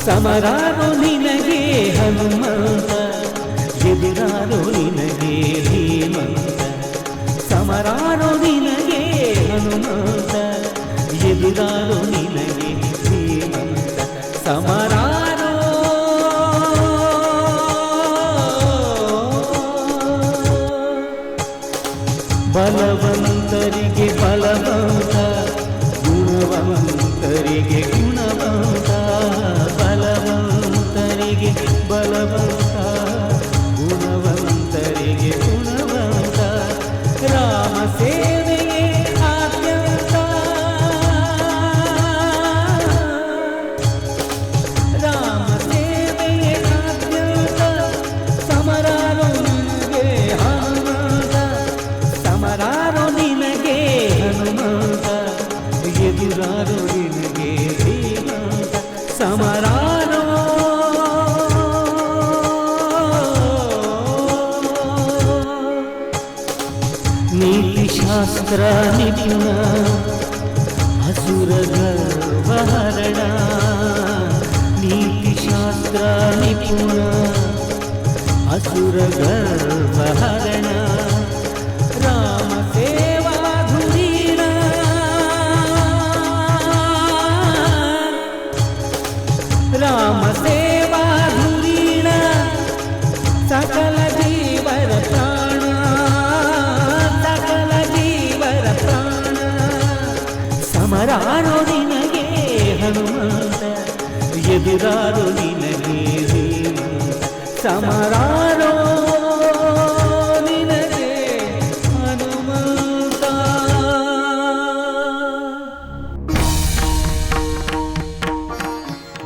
ಸಮರಾರು ನಿನಗೆ ಹನುಮಂತ ಎದುರಾರು ನಿನಗೆ ಧೀಮಂತ ಸಮರಾರು ನಿನಗೆ ಹನುಮಂತ ಎದುರಾರು ನಿನಗೆ ಧೀಮಂತ ಸಮರಾರೋ ಬಲವಂತರಿಗೆ ಬಲವಂತ ಗುಣವಂತರಿಗೆ ಗುಣವಂತ ಬಲವಂತ ಗುಣವಂತರಿಗೆ ಗುಣವಂತ ರಾಮ ಸೇವೆಯೇ ಆದ್ಯಂತ ರಾಮ ಸೇವೆಯೇ ಆದ್ಯಂತ ಸಮರಾರು ನಿನಗೆ ಹನುಮಂತ ಸಮರಾರು ನಿನಗೆ ಹನುಮಂತ ಎದುರಾರು Yeah.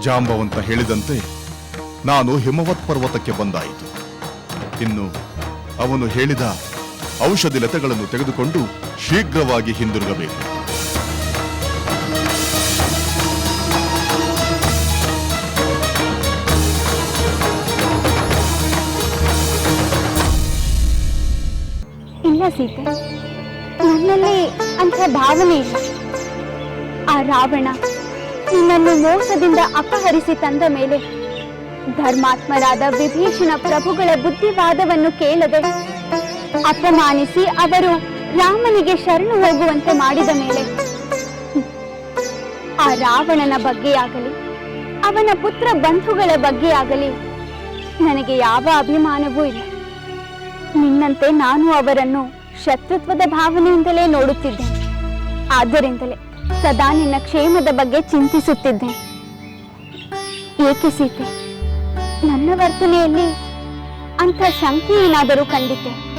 ಜಾಂಬವಂತ ಹೇಳಿದಂತೆ ನಾನು ಹಿಮವತ್ ಪರ್ವತಕ್ಕೆ ಬಂದಾಯಿತು. ಇನ್ನು ಅವನು ಹೇಳಿದ ಔಷಧಿ ಲತೆಗಳನ್ನು ತೆಗೆದುಕೊಂಡು ಶೀಘ್ರವಾಗಿ ಹಿಂದಿರುಗಬೇಕು. ಸೀತೆ, ನನ್ನಲ್ಲಿ ಅಂತ ಭಾವನೆ ಇಲ್ಲ. ಆ ರಾವಣ ನಿನ್ನನ್ನು ಮೋಸದಿಂದ ಅಪಹರಿಸಿ ತಂದ ಮೇಲೆ ಧರ್ಮಾತ್ಮರಾದ ವಿಭೀಷಣ ಪ್ರಭುಗಳ ಬುದ್ಧಿವಾದವನ್ನು ಕೇಳದೆ ಅಪಮಾನಿಸಿ ಅವರು ರಾಮನಿಗೆ ಶರಣು ಹೋಗುವಂತೆ ಮಾಡಿದ ಮೇಲೆ ಆ ರಾವಣನ ಬಗ್ಗೆಯಾಗಲಿ, ಅವನ ಪುತ್ರ ಬಂಧುಗಳ ಬಗ್ಗೆಯಾಗಲಿ ನನಗೆ ಯಾವ ಅಭಿಮಾನವೂ ಇಲ್ಲ. ನಿನ್ನಂತೆ ನಾನು ಅವರನ್ನು ಶತ್ರುತ್ವದ ಭಾವನೆಯಿಂದಲೇ ನೋಡುತ್ತಿದ್ದೇನೆ. ಆದ್ದರಿಂದಲೇ ಸದಾ ನಿನ್ನ ಕ್ಷೇಮದ ಬಗ್ಗೆ ಚಿಂತಿಸುತ್ತಿದ್ದೆ. ಏಕೆ ಸೀತೆ? ನನ್ನ ವರ್ತನೆಯಲ್ಲಿ ಅಂಥ ಶಂಕೆ ಏನಾದರೂ ಕಂಡಿದ್ದೆ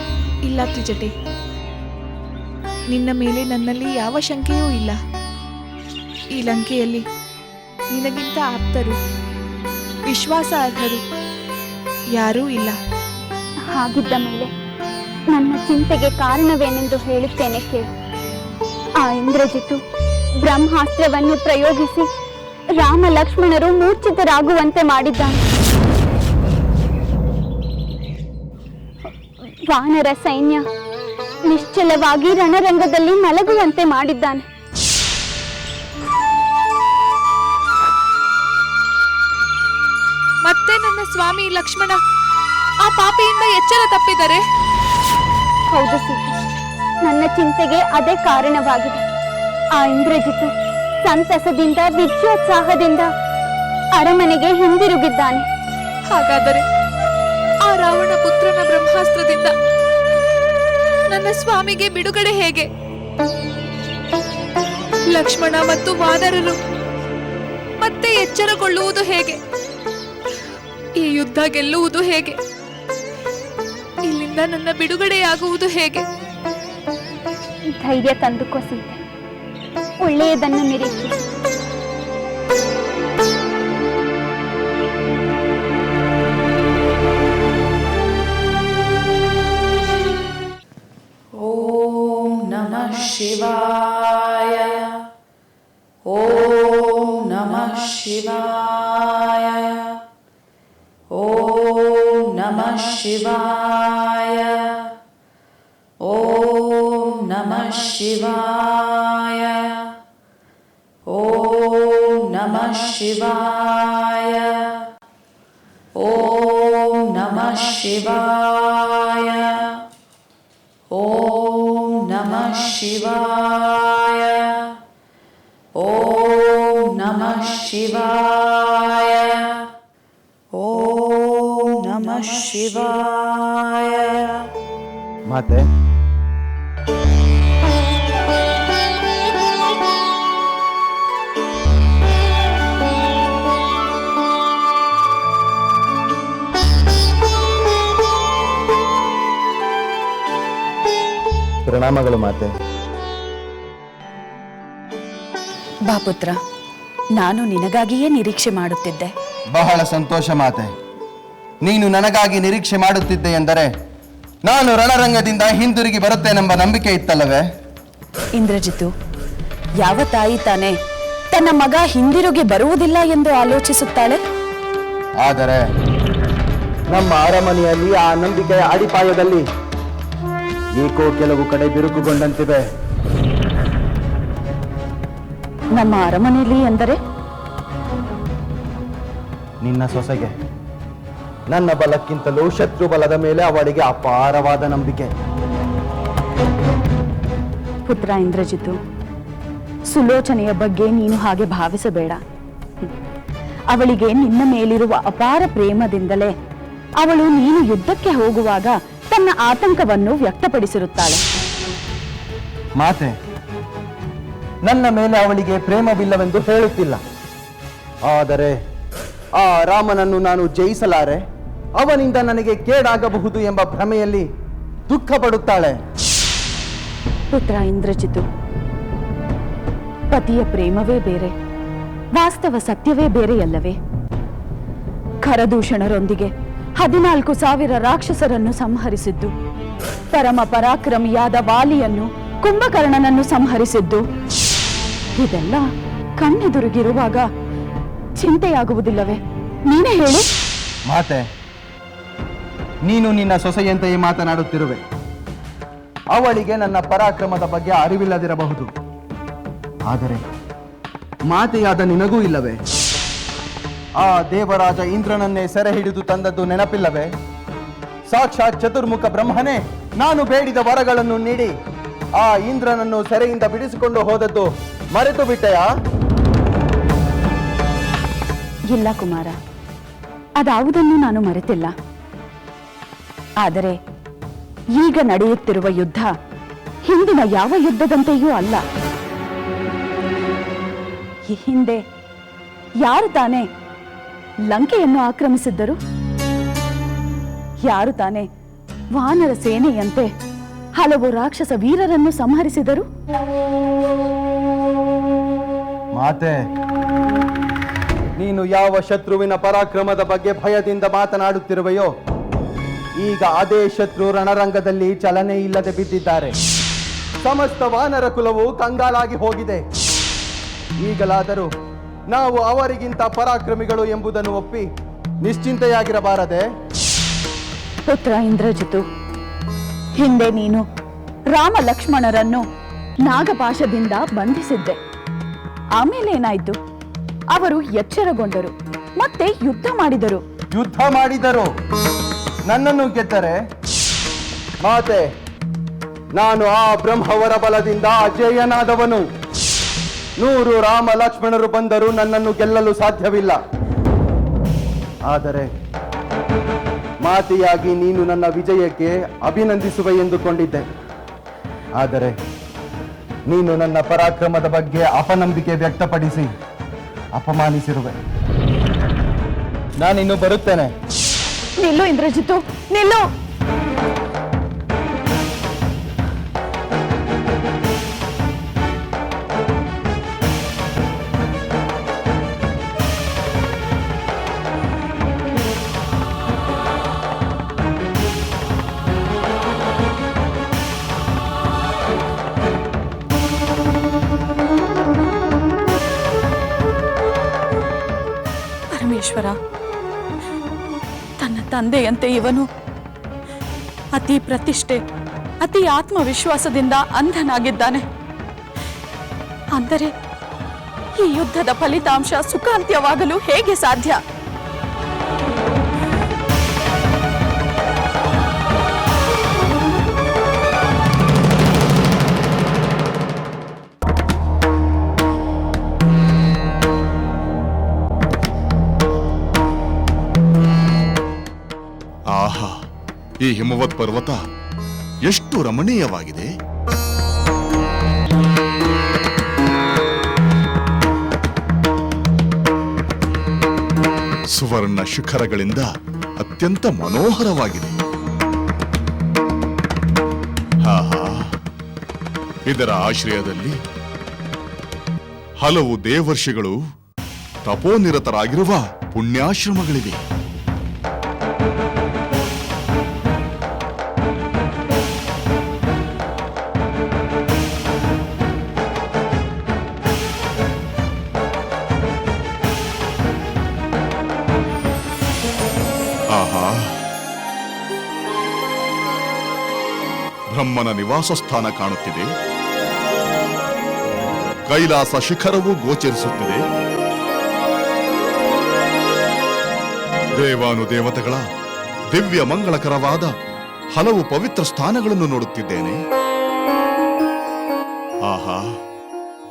ಇಲ್ಲ ತ್ರಿಜಟೆ. ನಿನ್ನ ಮೇಲೆ ನನ್ನಲ್ಲಿ ಯಾವ ಶಂಕೆಯೂ ಇಲ್ಲ. ಈ ಲಂಕೆಯಲ್ಲಿ ನಿನಗಿಂತ ಆಪ್ತರು ವಿಶ್ವಾಸಾರ್ಹರು ಯಾರೂ ಇಲ್ಲ. ಹಾಗಿದ್ದ ಮೇಲೆ ನನ್ನ ಚಿಂತೆಗೆ ಕಾರಣವೇನೆಂದು ಹೇಳುತ್ತೇನೆ ಕೇಳಿ. ಆ ಇಂದ್ರಜಿತು ಬ್ರಹ್ಮಾಸ್ತ್ರವನ್ನು ಪ್ರಯೋಗಿಸಿ ರಾಮ ಲಕ್ಷ್ಮಣರು ಮೂರ್ಛಿತರಾಗುವಂತೆ ಮಾಡಿದ್ದಾನೆ. ವಾನರ ಸೈನ್ಯ ನಿಶ್ಚಲವಾಗಿ ರಣರಂಗದಲ್ಲಿ ಮಲಗುವಂತೆ ಮಾಡಿದ್ದಾನೆ. ಮತ್ತೆ ನನ್ನ ಸ್ವಾಮಿ ಲಕ್ಷ್ಮಣ ಆ ಪಾಪಿಯಿಂದ ಎಚ್ಚರ ತಪ್ಪಿದರೆ? ಹೌದು ಸೀತೆ ನನ್ನ ಚಿಂತೆಗೆ ಅದೇ ಕಾರಣವಾಗಿದೆ. ಆ ಇಂದ್ರಜಿತು ಸಂತಸದಿಂದ ವಿದ್ಯೋತ್ಸಾಹದಿಂದ ಅರಮನೆಗೆ ಹಿಂದಿರುಗಿದ್ದಾನೆ. ಹಾಗಾದರೆ ಆ ರಾವಣ ಪುತ್ರನ ಬ್ರಹ್ಮಾಸ್ತ್ರದಿಂದ ನನ್ನ ಸ್ವಾಮಿಗೆ ಬಿಡುಗಡೆ ಹೇಗೆ? ಲಕ್ಷ್ಮಣ ಮತ್ತು ವಾನರರು ಮತ್ತೆ ಎಚ್ಚರಗೊಳ್ಳುವುದು ಹೇಗೆ? ಈ ಯುದ್ಧ ಗೆಲ್ಲುವುದು ಹೇಗೆ? ಇಲ್ಲಿಂದ ನನ್ನ ಬಿಡುಗಡೆಯಾಗುವುದು ಹೇಗೆ? ಧೈರ್ಯ ತಂದುಕೋ ಸೀತೆ ಒಳ್ಳೆಯದನ್ನು ನಿರೀಕ್ಷಿಸು ॐ नमः शिवाय ॐ नमः शिवाय ॐ नमः शिवाय ॐ नमः शिवाय शिवाय ॐ नमः शिवाय ॐ नमः शिवाय ॐ नमः शिवाय ॐ नमः शिवाय ಮಾತೆ ಪ್ರಣಾಮಗಳು ಮಾತೆ. ಬಾ ಪುತ್ರ ನಾನು ನಿನಗಾಗಿಯೇ ನಿರೀಕ್ಷೆ ಮಾಡುತ್ತಿದ್ದೆ. ಬಹಳ ಸಂತೋಷ ಮಾತೆ. ನೀನು ನನಗಾಗಿ ನಿರೀಕ್ಷೆ ಮಾಡುತ್ತಿದ್ದೆ ಎಂದರೆ ನಾನು ರಣರಂಗದಿಂದ ಹಿಂದಿರುಗಿ ಬರುತ್ತೇನೆಂಬ ನಂಬಿಕೆ ಇತ್ತಲ್ಲವೇ? ಇಂದ್ರಜಿತು ಯಾವ ತಾಯಿ ತಾನೆ ತನ್ನ ಮಗ ಹಿಂದಿರುಗಿ ಬರುವುದಿಲ್ಲ ಎಂದು ಆಲೋಚಿಸುತ್ತಾಳೆ? ಆದರೆ ನಮ್ಮ ಅರಮನೆಯಲ್ಲಿ ಆ ನಂಬಿಕೆಯ ಅಡಿಪಾಯದಲ್ಲಿ ಏಕೋ ಕೆಲವು ಕಡೆ ಬಿರುಕುಗೊಂಡಂತಿವೆ. ನಮ್ಮ ಅರಮನೆಯಲ್ಲಿ ಎಂದರೆ? ನಿನ್ನ ಸೊಸೆಗೆ. ನನ್ನ ಬಲಕ್ಕಿಂತಲೂ ಶತ್ರು ಬಲದ ಮೇಲೆ ಅವಳಿಗೆ ಅಪಾರವಾದ ನಂಬಿಕೆ. ಪುತ್ರ ಇಂದ್ರಜಿತು ಸುಲೋಚನೆಯ ಬಗ್ಗೆ ನೀನು ಹಾಗೆ ಭಾವಿಸಬೇಡ. ಅವಳಿಗೆ ನಿನ್ನ ಮೇಲಿರುವ ಅಪಾರ ಪ್ರೇಮದಿಂದಲೇ ಅವಳು ನೀನು ಯುದ್ಧಕ್ಕೆ ಹೋಗುವಾಗ ತನ್ನ ಆತಂಕವನ್ನು ವ್ಯಕ್ತಪಡಿಸಿರುತ್ತಾಳೆ. ಮಾತೆ ನನ್ನ ಮೇಲೆ ಅವಳಿಗೆ ಪ್ರೇಮವಿಲ್ಲವೆಂದು ಹೇಳುತ್ತಿಲ್ಲ. ಆದರೆ ಆ ರಾಮನನ್ನು ನಾನು ಜಯಿಸಲಾರೆ ಅವನಿಂದ ನನಗೆ ಕೇಡಾಗಬಹುದು ಎಂಬ ಭ್ರಮೆಯಲ್ಲಿ ದುಃಖ ಪಡುತ್ತಾಳೆ ಪುತ್ರ ಇಂದ್ರಜಿತು ಪತಿಯ ಪ್ರೇಮವೇ ಬೇರೆ ವಾಸ್ತವ ಸತ್ಯವೇ ಬೇರೆಯಲ್ಲವೇ? ಖರದೂಷಣರೊಂದಿಗೆ ಹದಿನಾಲ್ಕು ಸಾವಿರ ರಾಕ್ಷಸರನ್ನು ಸಂಹರಿಸಿದ್ದು. ಪರಮ ಪರಾಕ್ರಮಿಯಾದ ವಾಲಿಯನ್ನು ಕುಂಭಕರ್ಣನನ್ನು ಸಂಹರಿಸಿದ್ದು. ಇದೆಲ್ಲ ಕಣ್ಣೆದುರುಗಿರುವಾಗ ಚಿಂತೆಯಾಗುವುದಿಲ್ಲವೇ? ನೀನೇ ಹೇಳು. ಮಾತೆ, ನೀನು ನಿನ್ನ ಸೊಸೆಯಂತೆಯೇ ಮಾತನಾಡುತ್ತಿರುವೆ. ಅವಳಿಗೆ ನನ್ನ ಪರಾಕ್ರಮದ ಬಗ್ಗೆ ಅರಿವಿಲ್ಲದಿರಬಹುದು. ಆದರೆ ಮಾತೆಯಾದ ನಿನಗೂ ಇಲ್ಲವೇ? ಆ ದೇವರಾಜ ಇಂದ್ರನನ್ನೇ ಸೆರೆ ಹಿಡಿದು ತಂದದ್ದು ನೆನಪಿಲ್ಲವೇ? ಸಾಕ್ಷಾತ್ ಚತುರ್ಮುಖ ಬ್ರಹ್ಮನೇ, ನಾನು ಬೇಡಿದ ವರಗಳನ್ನು ನೀಡಿ ಆ ಇಂದ್ರನನ್ನು ಸೆರೆಯಿಂದ ಬಿಡಿಸಿಕೊಂಡು ಹೋದದ್ದು ಮರೆತು ಬಿಟ್ಟೆಯಾ? ಇಲ್ಲ ಕುಮಾರ, ಅದಾವುದನ್ನು ನಾನು ಮರೆತಿಲ್ಲ. ಆದರೆ ಈಗ ನಡೆಯುತ್ತಿರುವ ಯುದ್ಧ ಹಿಂದಿನ ಯಾವ ಯುದ್ಧದಂತೆಯೂ ಅಲ್ಲ. ಈ ಹಿಂದೆ ಯಾರು ತಾನೇ ಲಂಕೆಯನ್ನು ಆಕ್ರಮಿಸಿದ್ದರು. ಯಾರು ತಾನೆ ವಾನರ ಸೇನೆಯಂತೆ ಹಲವು ರಾಕ್ಷಸ ವೀರರನ್ನು ಸಂಹರಿಸಿದರು? ಮಾತೆ, ನೀನು ಯಾವ ಶತ್ರುವಿನ ಪರಾಕ್ರಮದ ಬಗ್ಗೆ ಭಯದಿಂದ ಮಾತನಾಡುತ್ತಿರುವೆಯೋ, ಈಗ ಅದೇ ಶತ್ರು ರಣರಂಗದಲ್ಲಿ ಚಲನೆ ಇಲ್ಲದೆ ಬಿದ್ದಿದ್ದಾರೆ. ಸಮಸ್ತ ವಾನರ ಕುಲವು ಕಂಗಾಲಾಗಿ ಹೋಗಿದೆ. ಈಗಲಾದರೂ ನಾವು ಅವರಿಗಿಂತ ಪರಾಕ್ರಮಿಗಳು ಎಂಬುದನ್ನು ಒಪ್ಪಿ ನಿಶ್ಚಿಂತೆಯಾಗಿರಬಾರದೆ. ಪುತ್ರ ಇಂದ್ರಜಿತು ಹಿಂದೆ ನೀನು ರಾಮ ಲಕ್ಷ್ಮಣರನ್ನು ನಾಗಪಾಶದಿಂದ ಬಂಧಿಸಿದ್ದೆ. ಆಮೇಲೆ ಏನಾಯ್ತು? ಅವರು ಎಚ್ಚರಗೊಂಡರು ಮತ್ತೆ ಯುದ್ಧ ಮಾಡಿದರು. ಯುದ್ಧ ಮಾಡಿದರು. ನನ್ನನ್ನು ಗೆದ್ದರೆ? ಮಾತೆ ನಾನು ಆ ಬ್ರಹ್ಮವರ ಬಲದಿಂದ ಅಜೇಯನಾದವನು. ನೂರು ರಾಮ ಲಕ್ಷ್ಮಣರು ಬಂದರೂ ನನ್ನನ್ನು ಗೆಲ್ಲಲು ಸಾಧ್ಯವಿಲ್ಲ. ಆದರೆ ಮಾತೆಯಾಗಿ ನೀನು ನನ್ನ ವಿಜಯಕ್ಕೆ ಅಭಿನಂದಿಸುವೆ ಎಂದುಕೊಂಡಿದ್ದೆ. ಆದರೆ ನೀನು ನನ್ನ ಪರಾಕ್ರಮದ ಬಗ್ಗೆ ಅಪನಂಬಿಕೆ ವ್ಯಕ್ತಪಡಿಸಿ ಅಪಮಾನಿಸಿರುವೆ. ನಾನಿನ್ನು ಬರುತ್ತೇನೆ. ನಿಲ್ಲು ಇಂದ್ರಜಿತು ನಿಲ್ಲು! ತಂದೆಯಂತೆ ಇವನು. ಅತಿ ಪ್ರತಿಷ್ಠೆ ಅತಿ ಆತ್ಮವಿಶ್ವಾಸದಿಂದ ಅಂಧನಾಗಿದ್ದಾನೆ. ಅಂದರೆ ಈ ಯುದ್ಧದ ಫಲಿತಾಂಶ ಸುಖಾಂತ್ಯವಾಗಲು ಹೇಗೆ ಸಾಧ್ಯ? ಈ ಹಿಮವತ್ ಪರ್ವತ ಎಷ್ಟು ರಮಣೀಯವಾಗಿದೆ. ಸುವರ್ಣ ಶಿಖರಗಳಿಂದ ಅತ್ಯಂತ ಮನೋಹರವಾಗಿದೆ. ಇದರ ಆಶ್ರಯದಲ್ಲಿ ಹಲವು ದೇವರ್ಷಿಗಳು ತಪೋನಿರತರಾಗಿರುವ ಪುಣ್ಯಾಶ್ರಮಗಳಿವೆ. ಬ್ರಹ್ಮನ ನಿವಾಸ ಸ್ಥಾನ ಕಾಣುತ್ತಿದೆ. ಕೈಲಾಸ ಶಿಖರವು ಗೋಚರಿಸುತ್ತಿದೆ. ದೇವಾನು ದೇವತೆಗಳ ದಿವ್ಯ ಮಂಗಳಕರವಾದ ಹಲವು ಪವಿತ್ರ ಸ್ಥಾನಗಳನ್ನು ನೋಡುತ್ತಿದ್ದೇನೆ. ಆಹಾ,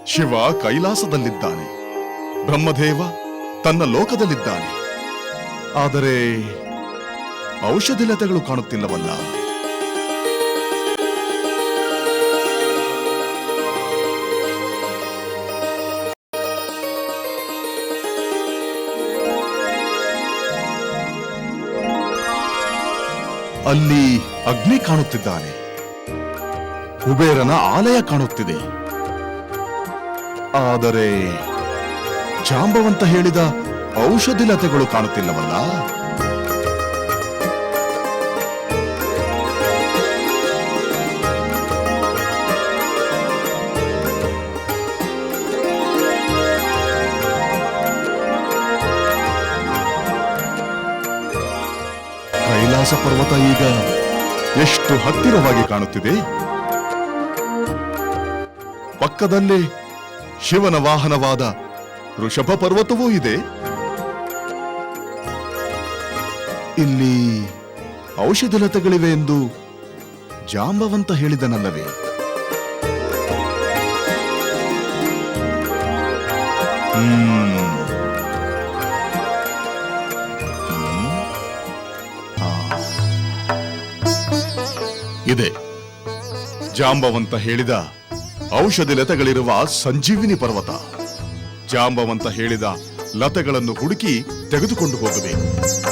ಶಿವ ಕೈಲಾಸದಲ್ಲಿದ್ದಾನೆ. ಬ್ರಹ್ಮದೇವ ತನ್ನ ಲೋಕದಲ್ಲಿದ್ದಾನೆ. ಆದರೆ ಔಷಧಿ ಲತೆಗಳು ಕಾಣುತ್ತಿಲ್ಲವಲ್ಲ. ಅಲ್ಲಿ ಅಗ್ನಿ ಕಾಣುತ್ತಿದ್ದಾನೆ. ಕುಬೇರನ ಆಲಯ ಕಾಣುತ್ತಿದೆ. ಆದರೆ ಜಾಂಬವಂತ ಹೇಳಿದ ಔಷಧಿ ಲತೆಗಳು ಕಾಣುತ್ತಿಲ್ಲವಲ್ಲ? ಕೈಲಾಸ ಪರ್ವತ ಈಗ ಎಷ್ಟು ಹತ್ತಿರವಾಗಿ ಕಾಣುತ್ತಿದೆ. ಪಕ್ಕದಲ್ಲೇ ಶಿವನ ವಾಹನವಾದ ಋಷಭ ಪರ್ವತವೂ ಇದೆ. ಇಲ್ಲಿ ಔಷಧ ಲತೆಗಳಿವೆ ಎಂದು ಜಾಂಬವಂತ ಹೇಳಿದನಲ್ಲವೇ. ಹ್ಮ್. ಜಾಂಬವಂತ ಹೇಳಿದ ಔಷಧಿ ಲತೆಗಳಿರುವ ಸಂಜೀವಿನಿ ಪರ್ವತ. ಜಾಂಬವಂತ ಹೇಳಿದ ಲತೆಗಳನ್ನು ಹುಡುಕಿ ತೆಗೆದುಕೊಂಡು ಹೋಗಬೇಕು.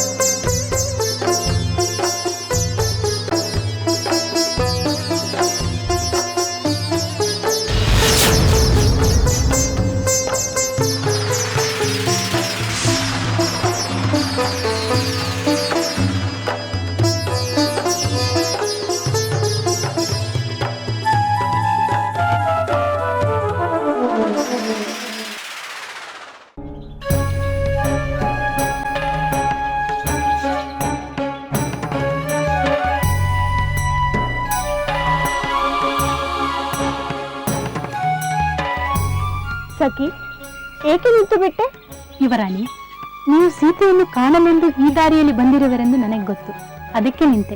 ಸಖಿ, ಏಕೆ ನಿಂತು ಬಿಟ್ಟೆ? ಯುವರಾಣಿ, ನೀವು ಸೀತೆಯನ್ನು ಕಾಣಲೆಂದು ಈ ದಾರಿಯಲ್ಲಿ ಬಂದಿರುವರೆಂದು ನನಗೆ ಗೊತ್ತು. ಅದಕ್ಕೆ ನಿಂತೆ.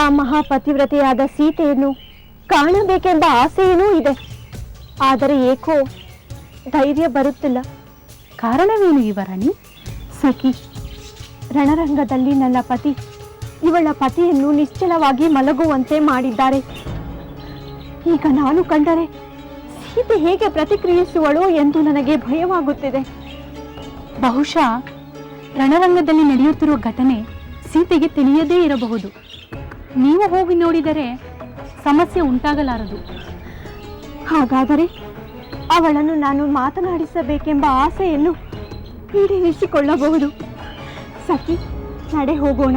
ಆ ಮಹಾಪತಿವ್ರತೆಯಾದ ಸೀತೆಯನ್ನು ಕಾಣಬೇಕೆಂಬ ಆಸೆಯೂ ಇದೆ. ಆದರೆ ಏಕೋ, ಧೈರ್ಯ ಬರುತ್ತಿಲ್ಲ. ಕಾರಣವೇನು ಯುವರಾಣಿ? ಸಖಿ, ರಣರಂಗದಲ್ಲಿ ನನ್ನ ಪತಿ, ಇವಳ ಪತಿಯನ್ನು ನಿಶ್ಚಲವಾಗಿ ಮಲಗುವಂತೆ ಮಾಡಿದ್ದಾರೆ. ಈಗ ನಾನು ಕಂಡರೆ ಸೀತೆ ಹೇಗೆ ಪ್ರತಿಕ್ರಿಯಿಸುವಳು ಎಂದು ನನಗೆ ಭಯವಾಗುತ್ತಿದೆ. ಬಹುಶಃ ರಣರಂಗದಲ್ಲಿ ನಡೆಯುತ್ತಿರುವ ಘಟನೆ ಸೀತೆಗೆ ತಿಳಿಯದೇ ಇರಬಹುದು. ನೀವು ಹೋಗಿ ನೋಡಿದರೆ ಸಮಸ್ಯೆ ಉಂಟಾಗಲಾರದು. ಹಾಗಾದರೆ ಅವಳನ್ನು ನಾನು ಮಾತನಾಡಿಸಬೇಕೆಂಬ ಆಸೆಯನ್ನು ಈಡೇರಿಸಿಕೊಳ್ಳಬಹುದು. ಸಖಿ, ನಡೆ ಹೋಗೋಣ.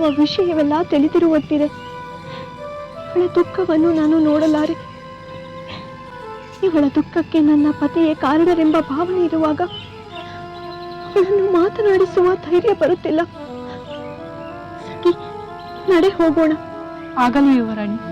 ನಡೆದಿರುವ ವಿಷಯವೆಲ್ಲ ತಿಳಿದಿರುವಂತಿದೆ. ಅವಳ ದುಃಖವನ್ನು ನಾನು ನೋಡಲಾರೆ. ಇವಳ ದುಃಖಕ್ಕೆ ನನ್ನ ಪತಿಯೇ ಕಾರಣರೆಂಬ ಭಾವನೆ ಇರುವಾಗ ಅವಳನ್ನು ಮಾತನಾಡಿಸುವ ಧೈರ್ಯ ಬರುತ್ತಿಲ್ಲ. ನಡೆ ಹೋಗೋಣ. ಆಗಲಿ ಯುವರಾಣಿ.